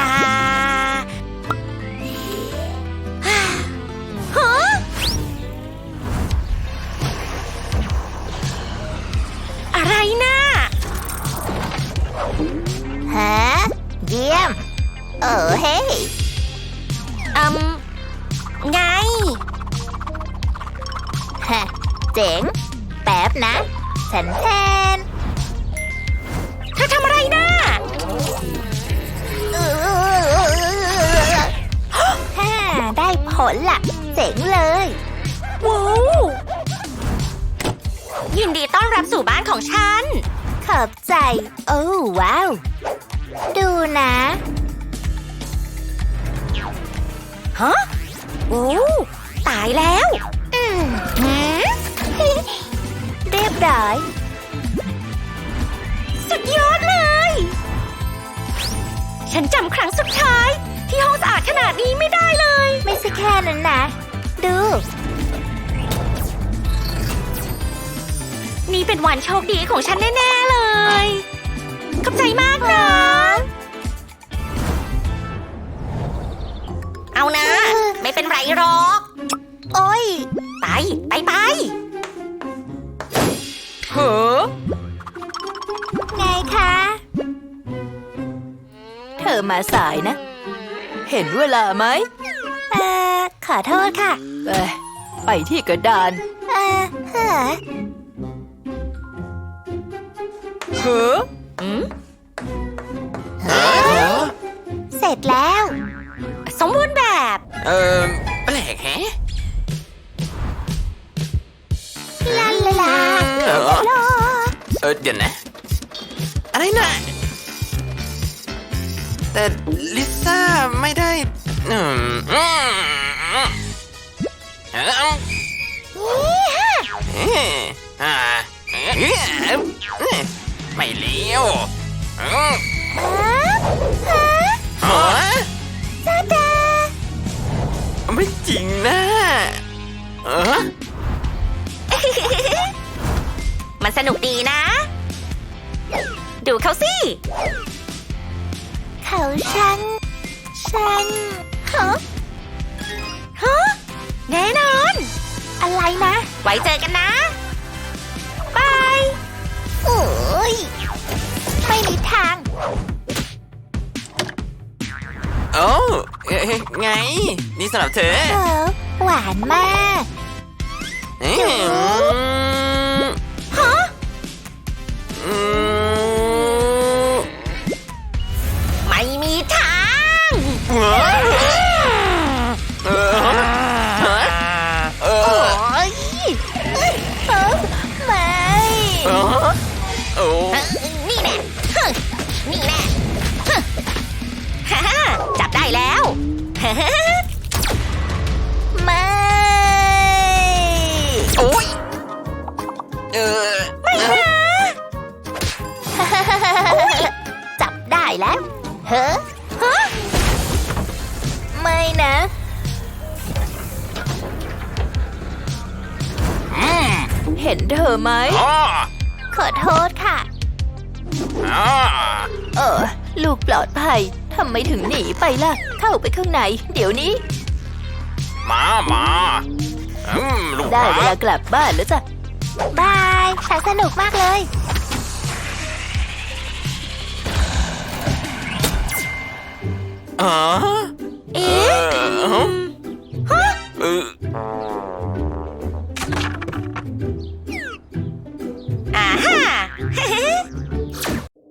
ลา รียบร้อย สุดยอดเลย ฉันจำครั้งสุดท้าย ที่ห้องสะอาดขนาดนี้ไม่ได้เลย ไม่ใช่แค่นั้นนะ ดู นี่เป็นวันโชคดีของฉันแน่ ๆ เลย ขอบใจมากนะ เอานะ ไม่เป็นไรหรอก โอ้ย ไป ไปไป ธอมาสายนะ เห็นเวลาไหมเอ่อขอโทษค่ะ เอ้ยไปที่กระดาน เอ่อเฮ้อเฮ้ออืมเสร็จแล้ว สมบูรณ์แบบ เออแปลกแฮะลาลาลาเออลาเออเดี๋ยวนะ อะไรนะ แต่ลิซ่าไม่ได้อืมอืมเออเอาเอออ่าเออเออเออไม่เลี้ยวเออฮะฮะจ้าดาไม่จริงนะเออมันสนุกดีนะ ดูเขาสิ เขาฉัน ฉันฮะฮะแน่นอน อะไรนะ ไว้เจอกันนะบายโอ้ยไม่มีทาง โอ้เอ๊ะไง นี่สำหรับเธอเออหวานมากอืมฮะ อืม ฮ้อฮะไม่นะอืมเห็นเธอไหมอ๋อขอโทษค่ะอ๋อเออ ลูกปลอดภัย ทำไมถึงหนีไปล่ะ เข้าไปข้างใน เดี๋ยวนี้ มามาอืมลูกได้หเวมาลากลับบ้านแล้วจ้ะ บายฉันสนุกมากเลย อ๋อเอ๊ะเออเอออ่าฮ่า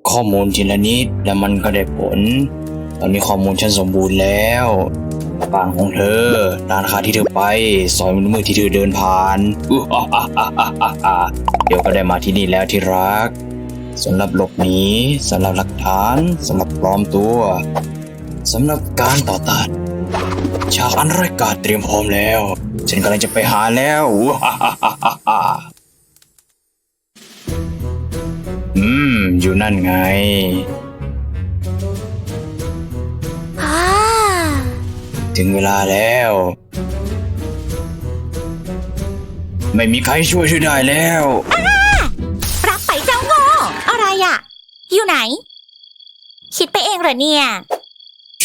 ข้อมูลทีละนิดแล้วมันก็ได้ผล ตอนนี้ข้อมูลฉันสมบูรณ์แล้วบ้านของเธอร้านค้าที่เธอไปซอยมือที่เธอเดินผ่านอื้ออะอะอะอะอะอะเดี๋ยวก็ได้มาที่นี่แล้วที่รักสำหรับหลบหนีสำหรับหลักฐานสำหรับปลอมตัว สำหรับการต่อต้านฉากอันร้ายกาจเตรียมพร้อมแล้ว ฉันกำลังจะไปหาแล้วอื้ออะอะอะอะอะอืมอยู่นั่นไงอ่าถึงเวลาแล้ว ไม่มีใครช่วยช่วยได้แล้วรับไปเจ้าโง่อะไรอะอยู่ไหน คิดไปเองเหรอเนี่ย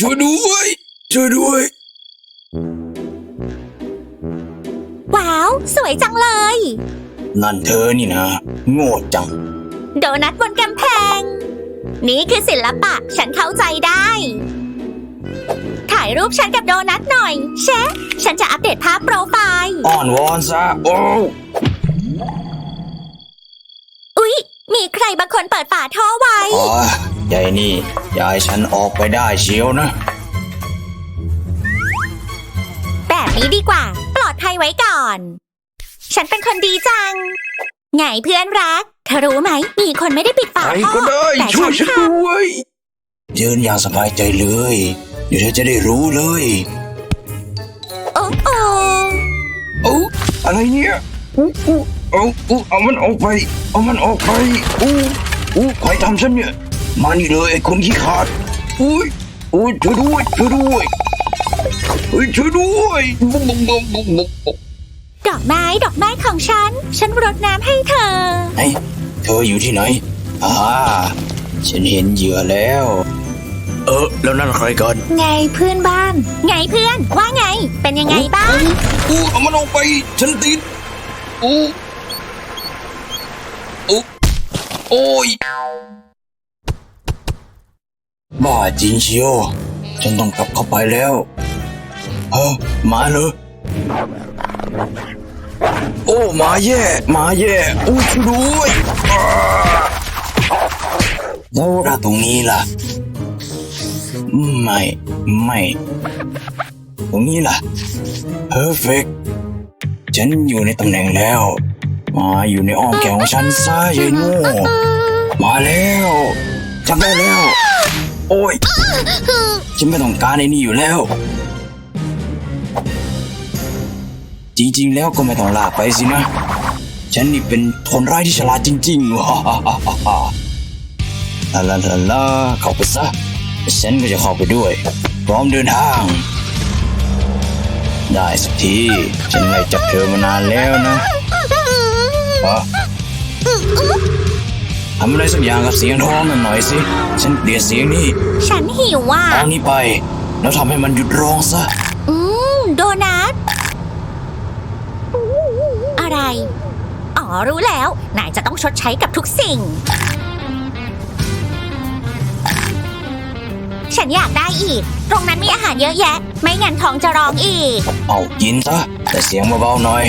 ช่วยด้วย ช่วยด้วย ว้าว สวยจังเลย นั่นเธอนี่นะ โง่จัง โดนัทบนกำแพง นี่คือศิลปะ ฉันเข้าใจได้ ถ่ายรูปฉันกับโดนัทหน่อย เชฟฉันจะอัปเดตภาพโปรไฟล์ อ่อนวอนซะ โอ้อุ๊ย มีใครบางคนเปิดฝาท่อไว้ อ๋อยายนี่ยายฉันออกไปได้เชียวนะ แบบนี้ดีกว่า ปลอดภัยไว้ก่อน ฉันเป็นคนดีจัง ไงเพื่อนรัก เธอรู้ไหม มีคนไม่ได้ปิดฝาใครท่อก็ได้แต่ช่วยฉัฉันนทด้วยยืนอย่างสบายใจเลย เดี๋ยวเธอจะได้รู้เลยำโอ้โอเอ้าอะไรเนี่ยอู้อู้ เอาอู้เอามันออกไป เอามันออกไป อู้อู้ใครทำฉันเนี่ย มานี่เลยไอ้คนขี้ขาด อุ้ยอุ้ยช่วยด้วยช่วยด้วยเฮ้ยช่วยด้วยบุ๊บบุ๊บบุ๊บบุ๊บบุ๊บบุ๊บดอกไม้ดอกไม้ของฉัน ฉันรดน้ำให้เธอ ไหนเธออยู่ที่ไหนอ่าฉันเห็นเหยื่อแล้ว เออ แล้วนั่นใครกัน ไงเพื่อนบ้าน ไงเพื่อนว่าไง เป็นยังไงบ้าง อู้เอามันออกไป ฉันติดอู้อู้ โอ้ย บ้าจริงเชียวฉันต้องกลับเข้าไปแล้วเออมาเลยโอ้มาแย่มาแย่อู้ช่วยด้วยอ่าแล้วถ้าตรงนี้ล่ะ ไม่ ไม่ ตรงนี้ล่ะ perfect ฉันอยู่ในตำแหน่งแล้ว มาอยู่ในอ้อมแขนของฉันซะยายโง่มาแล้วจับได้แล้ว โอ้ยฉันไม่ต้องการไอ้นี่อยู่แล้ว จริงๆแล้วก็ไม่ต้องลากไปสินะ ฉันนี่เป็นคนร้ายที่ฉลาดจริงๆว้าฮ่าฮ่าฮ่าฮ่าลาลาลาลาเข้าไปซะฉันก็จะเข้าไปด้วย พร้อมเดินทาง ได้สักที ฉันไล่จับเธอมานานแล้วนะ ฮะทำอะไรสักอย่างกับเสียงท้องนั่นหน่อยสิ ฉันเกลียดเสียงนี้ฉันหิวว่ะเอานี้ไป แล้วทำให้มันหยุดร้องซะ อืม โดนัท อะไร อ๋อ รู้แล้ว นายจะต้องชดใช้กับทุกสิ่ง ฉันอยากได้อีก ตรงนั้นมีอาหารเยอะแยะ ไม่งั้นท้องจะร้องอีก เอากินซะ แต่เสียงเบาๆหน่อย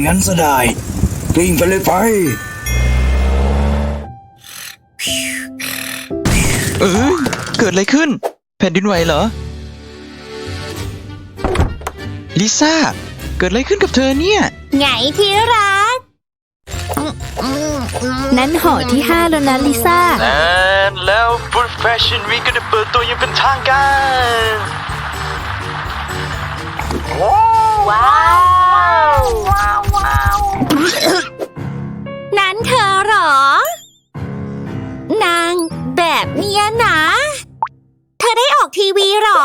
เป็นงั้นซะได้กลิ้งไปเลยไป เออเกิดอะไรขึ้น แผ่นดินไหวเหรอ ลิซ่า เกิดอะไรขึ้นกับเธอเนี่ย ไงที่รัก นั้นห่อที่ห้าแล้วนะลิซ่าแล้ว Food Fashion Week ก็ได้เปิดตัวยังเป็นทางการ นั้นเธอเหรอ นางแบบเนี้ยนะ เธอได้ออกทีวีเหรอ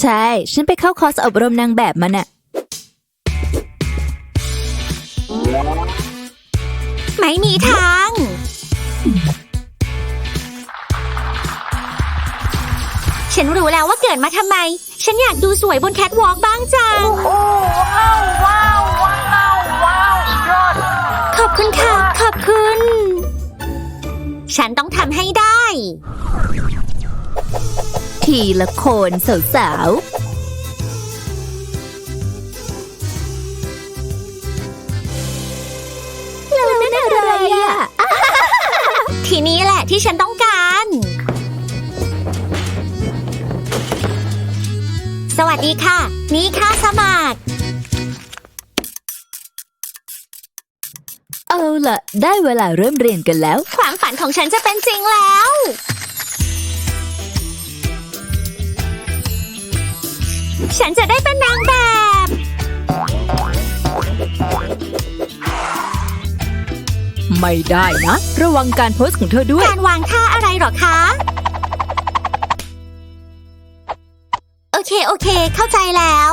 ใช่ ฉันไปเข้าคอร์สอบรมนางแบบมาน่ะ ไม่มีทาง ฉันรู้แล้วว่าเกิดมาทำไม ฉันอยากดูสวยบนแคทวอล์กบ้างจังขอบคุณค่ะ ขอบคุณ ฉันต้องทำให้ได้ ทีละคนสาวแล้วนั่นอะไรอะทีนี้แหละที่ฉันต้องการ สวัสดีค่ะ นี่ค่าสมัครๆเอาล่ะได้เวลาเริ่มเรียนกันแล้ว ความฝันของฉันจะเป็นจริงแล้ว ฉันจะได้เป็นนางแบบมไม่ได้นะ ระวังการโพสต์ของเธอด้วย การวางท่าอะไรหรอคะ เคโอเค เข้าใจแล้ว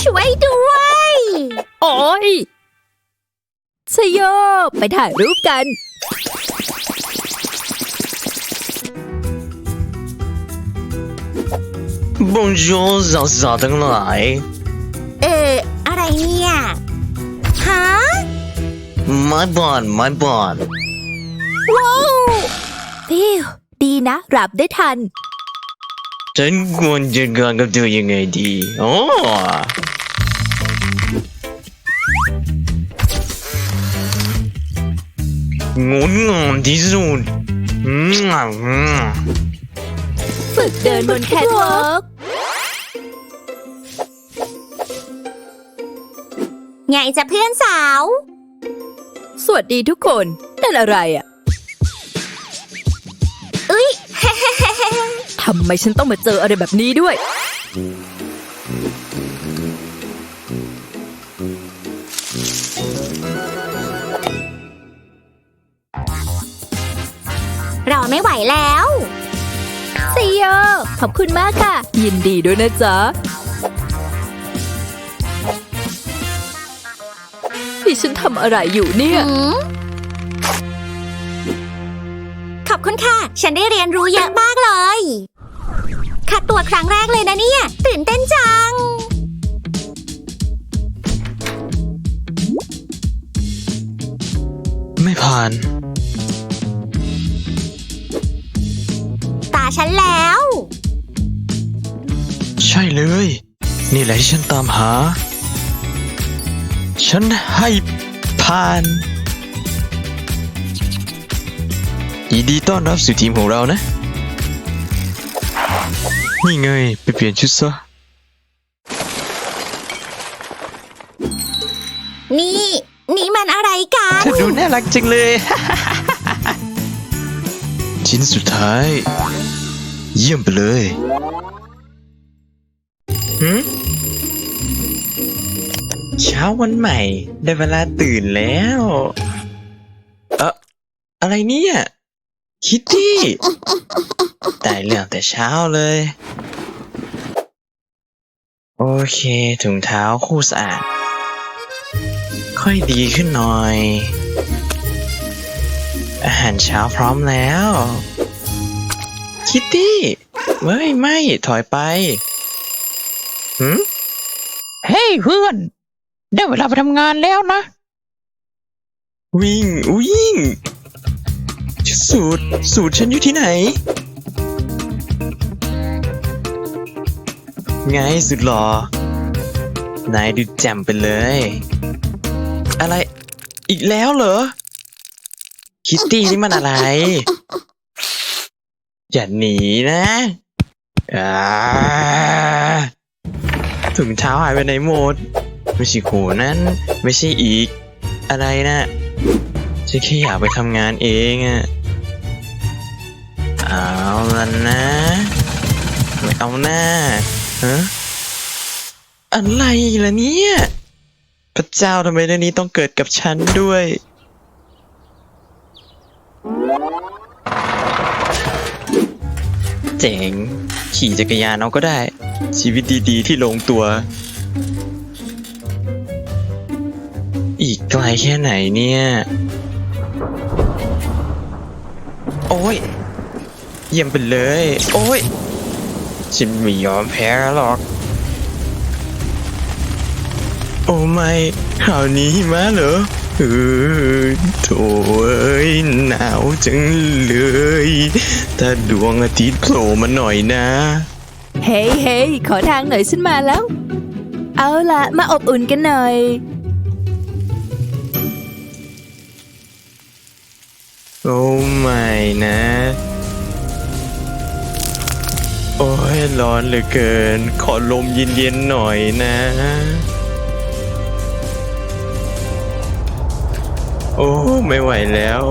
ช่วยด้วย โอ้ยชโยไปถ่ายรูปกัน Bonjour สาวๆทั้งหลาย เออ อะไรเนี่ย ฮะ My bond My bond ว้าวฟิวดีนะรับได้ทัน ฉันควรจัดการกับเธอยังไงดีอ๋องดงามที่สุดอืมอืมฝึกเดินบนแคทวอล์กไงจะเพื่อนสาว สวัสดีทุกคนนั่นอะไรอะ ทำไมฉันต้องมาเจออะไรแบบนี้ด้วยรอไม่ไหวแล้วซีโยขอบคุณมากค่ะ ยินดีด้วยนะจ๊ะนี่ฉันทำอะไรอยู่เนี่ย หืมขอบคุณค่ะ ฉันได้เรียนรู้เยอะมากเลย คัดตัวครั้งแรกเลยนะเนี่ย ตื่นเต้นจัง ไม่ผ่าน ตาฉันแล้ว ใช่เลย นี่แหละที่ฉันตามหา ฉันให้ผ่าน ยินดีต้อนรับสู่ทีมของเรานะ นี่ไง ไปเปลี่ยนชุดซะ นี่ นี่มันอะไรกันเธอดูน่ารักจังเลย ชิ้นสุดท้าย เยี่ยมไปเลยหืมเช้าวันใหม่ ได้เวลาตื่นแล้ว เอะอะไรเนี่ย คิตตี้ได้เรื่องแต่เช้าเลย โอเคถุงเท้าคู่สะอาด ค่อยดีขึ้นหน่อย อาหารเช้าพร้อมแล้ว คิตตี้ ไม่ไม่ถอยไปหืมเฮ้ยเพื่อน ได้เวลาไปทำงานแล้วนะ วิ่งวิ่ง สูตร สูตรฉันอยู่ที่ไหน ไงสุดหรอนายดูแจ่มไปเลย อะไรอีกแล้วเหรอ คิตตี้นี่มันอะไร อย่าหนีนะอาถุงเท้าหายไปไหนหมด ไม่ใช่โขนั้น ไม่ใช่อีก อะไรนะฉันแค่อยากไปทำงานเองอะ เอาละนะ ไม่เอาหน้าฮะอะไรล่ะเนี่ย พระเจ้าทำไมเรื่องนี้ต้องเกิดกับฉันด้วย เจ๋ง ขี่จักรยานเอาก็ได้ ชีวิตดีๆที่ลงตัว อีกไกลแค่ไหนเนี่ย โอ้ย เยี่ยมไปเลย โอ้ยฉันไม่ยอมแพ้หรอก โอ้ไม่คราวนี้หิมาเหรอเออโถเอ้ยหนาวจังเลย ถ้าดวงอาทิตย์โผล่มาหน่อยนะ เฮ้ยเฮ้ยขอทางหน่อยฉันมาแล้ว เอาละมาอบอุ่นกันหน่อยโอ้ไม่นะ โอ้ยร้อนเหลือเกิน ขอลมเย็นๆหน่อยนะ โอ้ไม่ไหวแล้ว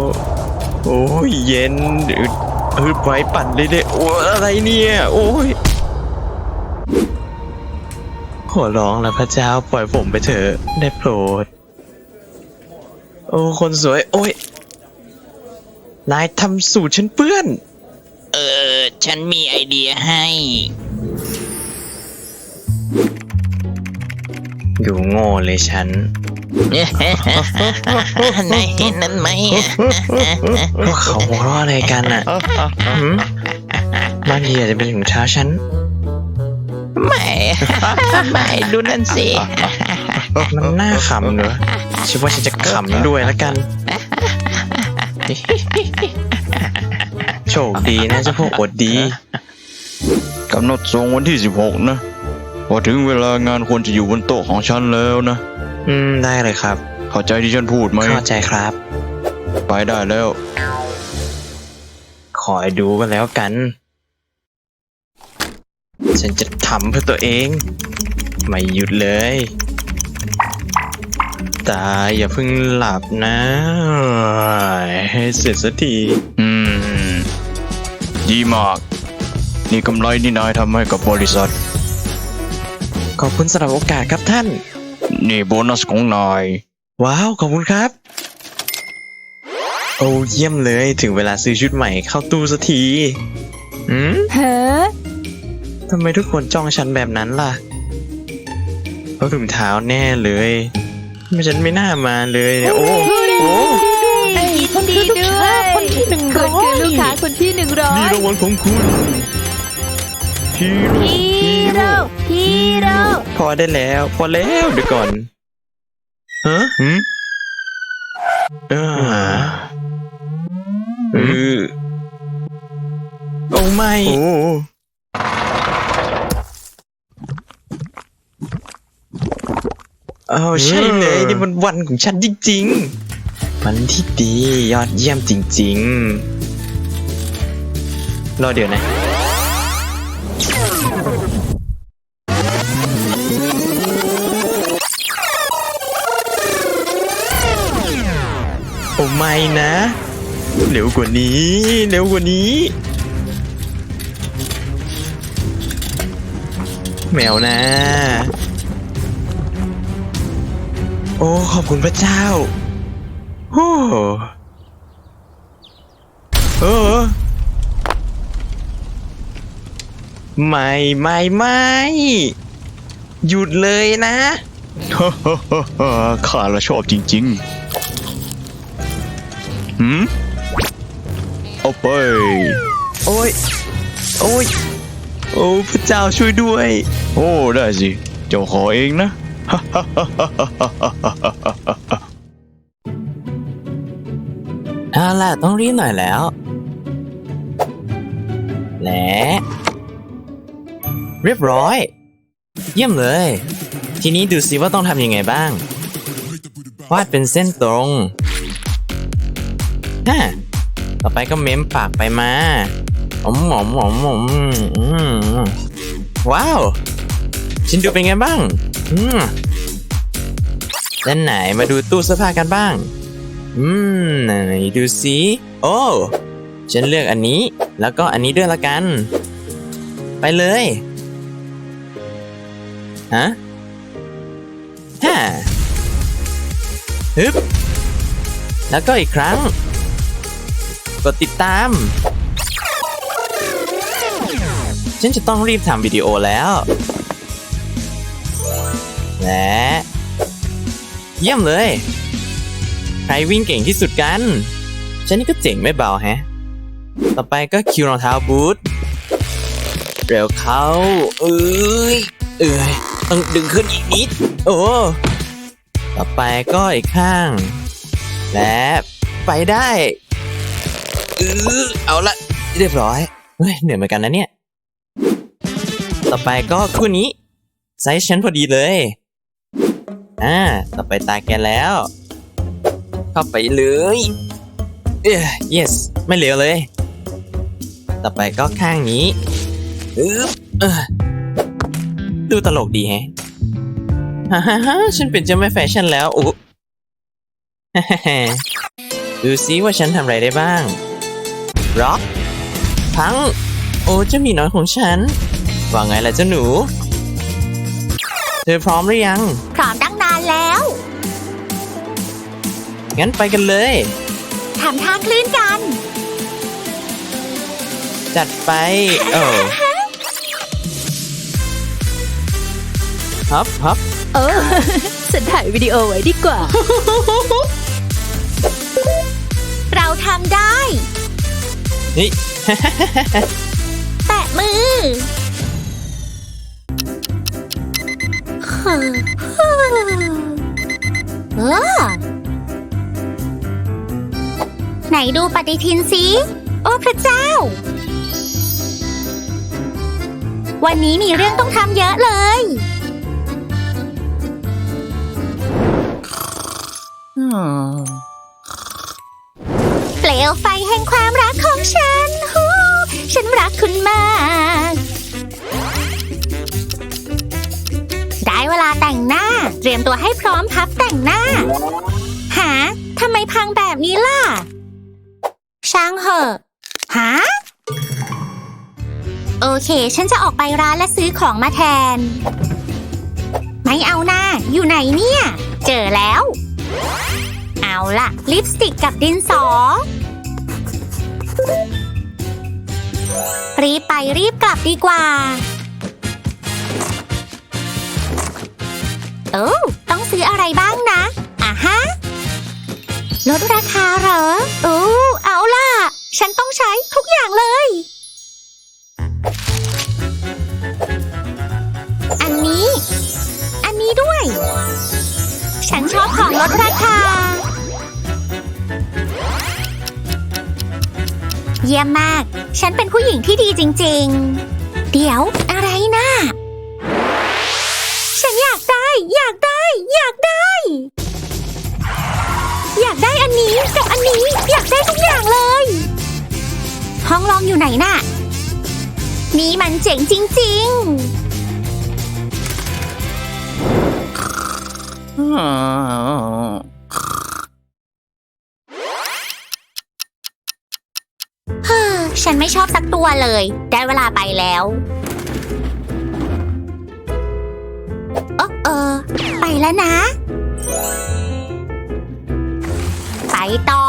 โอ้ยเย็นอึดอึดไว้ปั่นเลยเด้โอ้อะไรเนี่ย โอ้ยขขอร้องแล้วพระเจ้าปล่อยผมไปเถอะได้โปรด โอ้คนสวย โอ้ยนายทำสูตรฉันเปื้อน ฉันมีไอเดียให้ อยู่โง่เลยฉัน นายเห็นนั้นไหมพวกเขาหัวเราะอะไรกันอะหืมบางทีอาจจะเป็นถุงเท้าฉัน ไม่ ไม่ดูนั่นสิ มันน่าขำเนอะฉันว่าฉันจะขำด้วยแล้วกันโชคดีนะเจ้าพวกอดดีกำหนดส่งวันที่ 16 นะพอถึงเวลางานควรจะอยู่บนโต๊ะของฉันแล้วนะ อืม ได้เลยครับ เข้าใจที่ฉันพูดไหมเข้าใจครับ ไปได้แล้วขอให้ดูกันแล้วกัน ฉันจะทำเพื่อตัวเอง ไม่หยุดเลยตาอย่าเพิ่งหลับนะ ให้เสร็จสักทีอืม ดีมาก นี่กำไรที่นายทำให้กับบริษัท ขอบคุณสำหรับโอกาสครับท่าน นี่โบนัสของนาย ว้าว ขอบคุณครับ โอ้เยี่ยมเลยถึงเวลาซื้อชุดใหม่เข้าตู้สักทีอืมฮะทำไมทุกคนจ้องฉันแบบนั้นล่ะเพราะถุงเท้าแน่เลย ไม่ฉันไม่น่ามาเลยเนี่ยโอ้โอ้ยิน ดีด้วยคนที่หนึ่งร้อยคือลูกค้าคนที่หนึ่งร้อยนี่รางวัลของคุณฮีโร่ฮีโร่ฮีโร่พอได้แล้ว พอแล้วเดี๋ยวก่อนฮะหืมเออเออโอ้ไม่โอ้เอาใช่เลยนี่มันวันของฉันจริง ๆ วันที่ดียอดเยี่ยมจริง ๆ รอเดี๋ยวนะโอ้ไม่นะ เร็วกว่านี้ เร็วกว่านี้แมวนะ โอ้ ขอบคุณพระเจ้า โอ้เออไม่ไม่ไม่หยุดเลยนะฮ่าฮ่าฮ่าฮ่าข้าละชอบจริงๆหืมเอาไป โอ้ย โอ้ย โอ้พระเจ้าช่วยด้วย โอ้ ได้สิ เจ้าขอเองนะ เอาล่ะต้องรีบหน่อยแล้ว และ เรียบร้อย เยี่ยมเลย ทีนี้ดูสิว่าต้องทำยังไงบ้าง วาดเป็นเส้นตรงฮะต่อไปก็เม้มปากไปมาอมหอมหอมหอมอมว้าว ชินดูเป็นไงบ้าง อืมด้านไหนมาดูตู้เสื้อผ้ากันบ้าง อืมไหนดูสิโอ้ฉันเลือกอันนี้ แล้วก็อันนี้ด้วยละกัน ไปเลยฮะฮ่าฮึบแล้วก็อีกครั้ง กดติดตาม ฉันจะต้องรีบทำวิดีโอแล้ว และ เยี่ยมเลย ใครวิ่งเก่งที่สุดกัน ฉันนี่ก็เจ๋งไม่เบาแฮะ ต่อไปก็คิวรองเท้าบูทเร็วเขาเอ้ยเอ้ยต้องดึงขึ้นอีกนิด โอ้ ต่อไปก็อีกข้าง และไปได้เออเอาละเรียบร้อย เฮ้ย เหนื่อยเหมือนกันนะเนี่ย ต่อไปก็คู่นี้ไซส์ฉันพอดีเลย อ่า ต่อไปตาแกแล้ว เข้าไปเลยเอ้ย yes ไม่เหลือเลย ต่อไปก็ข้างนี้อึ๊บเออดูตลกดีแฮะฮ่าฮ่าฮ่าฉันเป็นเจ้าแม่แฟชั่นแล้วโอ้ฮ่าฮ่าฮ่าดูซิว่าฉันทำอะไรได้บ้างร็อกพัง โอ้เจ้าหมีน้อยของฉัน ว่าไงล่ะเจ้าหนู เธอพร้อมหรือยัง พร้อมตั้งนานแล้ว งั้นไปกันเลยทำท่าคลื่นกัน จัดไป โอ้ฮับฮับเออฉันถ่ายวิดีโอไว้ดีกว่า เราทำได้ นี่แตะมือเออ ไหนดูปฏิทินสิโอ้พระเจ้า วันนี้มีเรื่องต้องทำเยอะเลย เปลวไฟแห่งความรักของฉันฮู้ฉันรักคุณมาก ได้เวลาแต่งหน้า เตรียมตัวให้พร้อมพับแต่งหน้า หาทำไมพังแบบนี้ล่ะ ช่างเหอะหาโอเค ฉันจะออกไปร้านและซื้อของมาแทน ไม่เอาหน้า อยู่ไหนเนี่ย เจอแล้ว เอาล่ะ ลิปสติกกับดินสอ รีบไปรีบกลับดีกว่า โอ้ต้องซื้ออะไรบ้างนะอะฮะ ลดราคาเหรอ โอ้ เอาล่ะ ฉันต้องใช้ทุกอย่างเลย อันนี้ อันนี้ด้วย ฉันชอบของลดราคา เยี่ยมมาก ฉันเป็นผู้หญิงที่ดีจริง ๆ เดี๋ยวอะไรนะ ฉันอยากได้ อยากได้ อยากได้ากได้อันนี้กับอันนี้อยากได้ทุกอย่างเลย ห้องลองอยู่ไหนน่ะ นี่มันเจ๋งจริง ๆเฮ้อฉันไม่ชอบสักตัวเลย ได้เวลาไปแล้วเออเออ ไปแล้วนะไป ต่อ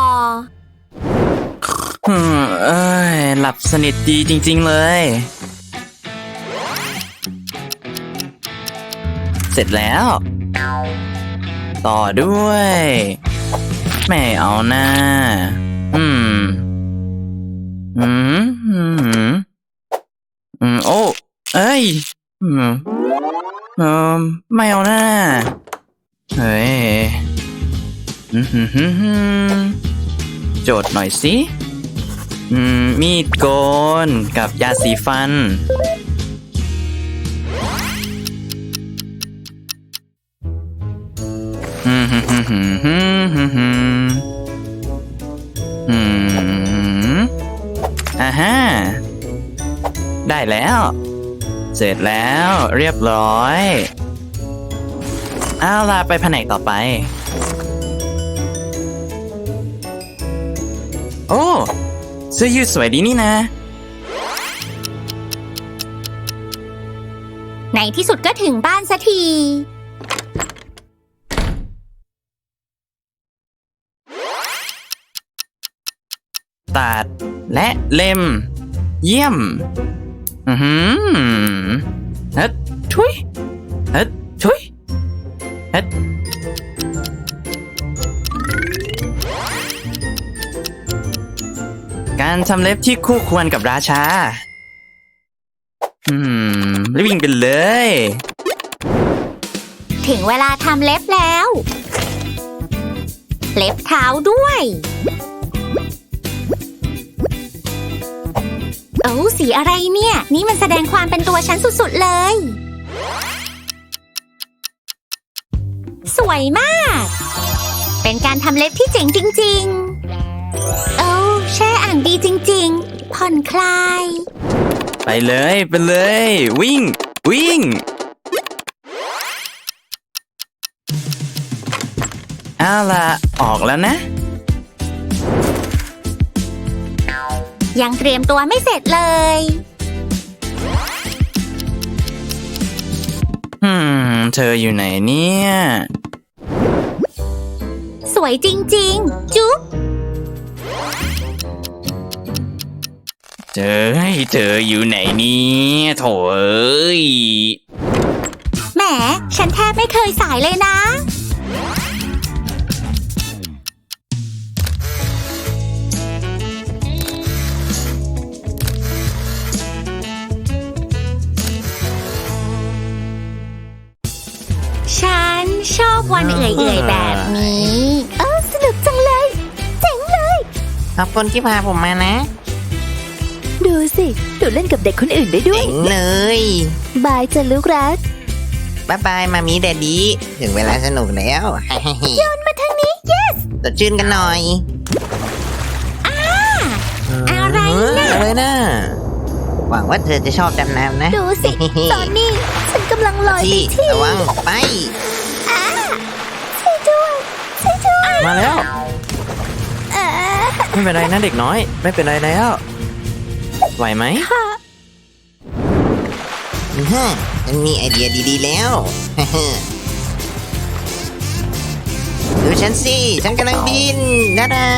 อืมเอ้ย หลับสนิทดีจริง ๆ เลย เสร็จแล้ว ต่อด้วย ไม่เอาหน้า อืม อืม อืม อืม โอ้ เอ้ย อืม เออไม่เอาหน้า เฮ้ย โจทย์หน่อยสิมีดโกนกับยาสีฟันอืมอืมอ่าฮะ ได้แล้ว เสร็จแล้วเรียบร้อย เอาล่ะไปแผนกต่อไป โอ้เสื้อยืดสวยดีนี่นะ ในที่สุดก็ถึงบ้านสักที ตัดและเล่ม เยี่ยม อือหือเฮ็ดทุยเฮ็ดทุยเฮ็ด การทำเล็บที่คู่ควรกับราชา อืมรีบวิ่งไปเลย ถึงเวลาทำเล็บแล้ว เล็บเท้าด้วย โอ้สีอะไรเนี่ย นี่มันแสดงความเป็นตัวฉันสุดๆเลย สวยมาก เป็นการทำเล็บที่เจ๋งจริง ๆ จริง ๆ ผ่อนคลาย ไปเลยไปเลย วิ่ง วิ่ง เอาล่ะ ออกแล้วนะ ยังเตรียมตัวไม่เสร็จเลยอืม เธออยู่ไหนเนี่ย สวยจริง ๆ จุ๊บ เจอให้เธออยู่ไหนเนี่ยโถเอ้ยแหม ฉันแทบไม่เคยสายเลยนะ ฉันชอบวันเอื่อยๆแบบนี้ เออสนุกจังเลย เจ๋งเลย ขอบคุณที่พาผมมานะ ดูสิ ดูเล่นกับเด็กคนอื่นได้ด้วยเจ๋งเลย บายจ้ะลูกรัก บ๊ายบายมามีแดดดี้ถึงเวลาสนุกแล้วโยนมาทางนี้ yes สดชื่นกันหน่อยอะไรนะอะไรนะหวังว่าเธอจะชอบดำน้ำนะ ดูสิ ตอนนี้ ฉันกำลังลอยไปที่ที่ระวังไปมาแล้ว ไม่เป็นไรนะเด็กน้อย ไม่เป็นไรแล้ว ไหวไหมอื้อหือฉันมีไอเดียดีๆแล้ว ดูฉันสิ ฉันกำลังบินดาดา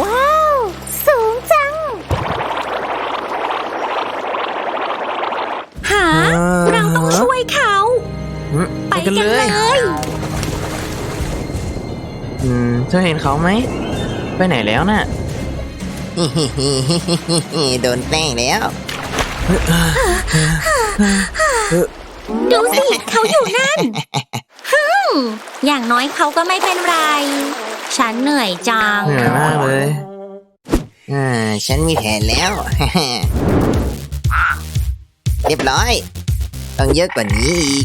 ว้าว สูงจัง หา เราต้องช่วยเขาอืมไปไปกักันนเลเลยยอืมเธอเห็นเขาไหม ไปไหนแล้วน่ะ โดนแกล้งแล้ว ดูสิ เขาอยู่นั่นฮึมอย่างน้อยเขาก็ไม่เป็นไร ฉันเหนื่อยจัง เหนื่อยมากเลยอ่าฉันมีแผนแล้ว เรียบร้อย ต้องเยอะกว่านี้อีก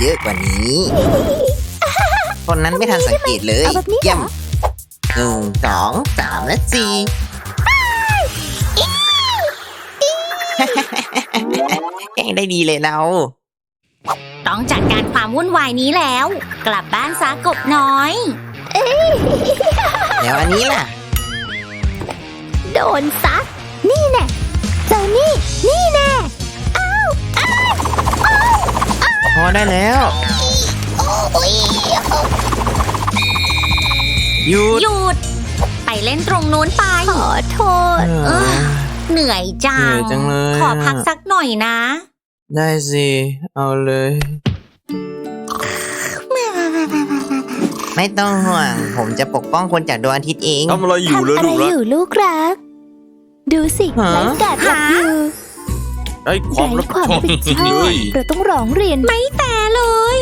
เยอะกว่านี้ คนนั้นไม่ทันสังเกตเลยเอาแบบนี้เหรอเยี่ยมหนึ่งสองสามและสี่ แกล้งได้ดีเลยเรา ต้องจัดการความวุ่นวายนี้แล้ว กลับบ้านซากบน้อย แล้วอันนี้ล่ะ โดนซักนี่แน่เจ้านี่ นี่แน่พอได้แล้วหยุดหยุด ไปเล่นตรงนู้นไป ขอโทษ เออ เหนื่อยจัเหนื่งอยจังเลยขออะพักสักหน่อยนะได้สิ เอาเลย ไม่ต้องห่วง ผมจะปกป้องคนจากดวงอาทิตย์เอง ทำอะไรอยู่ทำเลยอะไรลูกรัอกยู่ลูกรัก ดูสิฮะ ไลฟ์การ์ดหลับอยู่ไอ้ความไร้รับผิควาดมชอบรับผิดชอเลบย เราต้องร้องเรียนไม่แต่เลย